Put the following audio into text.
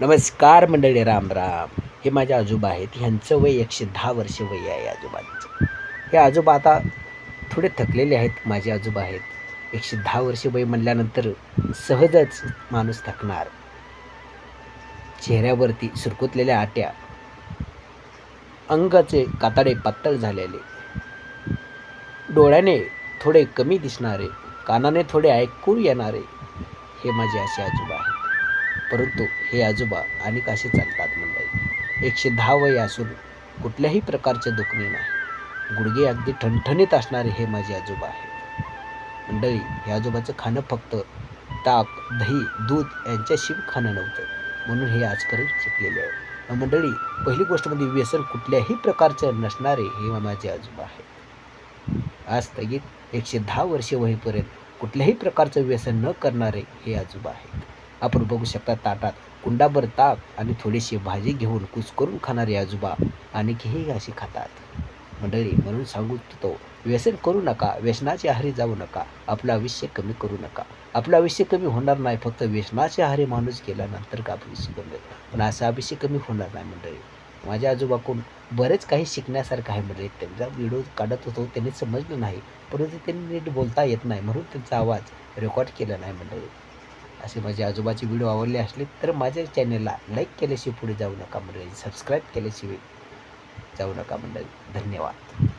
नमस्कार मंडळी राम राम. हे माझे आजोबा आहेत. ह्यांचं वय एकशे दहा वर्ष वय आहे आजोबांचं. हे आजोबा आता थोडे थकलेले आहेत. माझे आजोबा आहेत. एकशे दहा वर्ष वय म्हणल्यानंतर सहजच माणूस थकणार. चेहऱ्यावरती सुरकुतलेल्या आट्या अंगाचे कातडे पातळ झालेले डोळ्याने थोडे कमी दिसणारे कानाने थोडे ऐकू येणारे हे माझे असे आजोबा आहेत. परंतु हे आजोबा आणि कसे चालतात मंडळी. एकशे दहा वय असून कुठल्याही प्रकारचे दुखणे नाही. गुडघे अगदी ठणठणीत असणारे हे माझे आजोबा आहेत. मंडळी हे आजोबाचं खाणं फक्त ताक दही दूध यांच्याशी खाणं नव्हतं. म्हणून हे आजपर्यंत शिकलेले आहे. मंडळी पहिली गोष्ट म्हणजे व्यसन कुठल्याही प्रकारचं नसणारे हे माझे आजोबा आहेत. आज स्थगित एकशे दहा वर्षे वहीपर्यंत कुठल्याही प्रकारचं व्यसन न करणारे हे आजोबा आहेत. आपण बघू शकता ताटात कुंडाभर ताक आणि थोडीशी भाजी घेऊन कुच करून खाणारे आजोबा आणि हे असे खातात. मंडळी म्हणून सांगू तो व्यसन करू नका व्यसनाचे आहारी जाऊ नका आपलं आयुष्य कमी करू नका. आपलं आयुष्य कमी होणार नाही फक्त व्यसनाचे आहारी माणूस गेल्यानंतर का आयुष्य कमी पण असं आयुष्य कमी होणार नाही मंडळी. माझ्या आजोबाकडून बरेच काही शिकण्यासारखं आहे मंडळी. त्यांचा व्हिडिओ काढत होतो त्यांनी समजलं नाही परंतु त्यांनी नीट बोलता येत नाही म्हणून त्यांचा आवाज रेकॉर्ड केला नाही मंडळी. असे माझे आजोबाचे व्हिडिओ आवडले असले तर माझ्या चॅनलला लाईक केल्याशिवाय पुढे जाऊ नका मंडळी सबस्क्राईब केल्याशिवाय जाऊ नका मंडळी. धन्यवाद.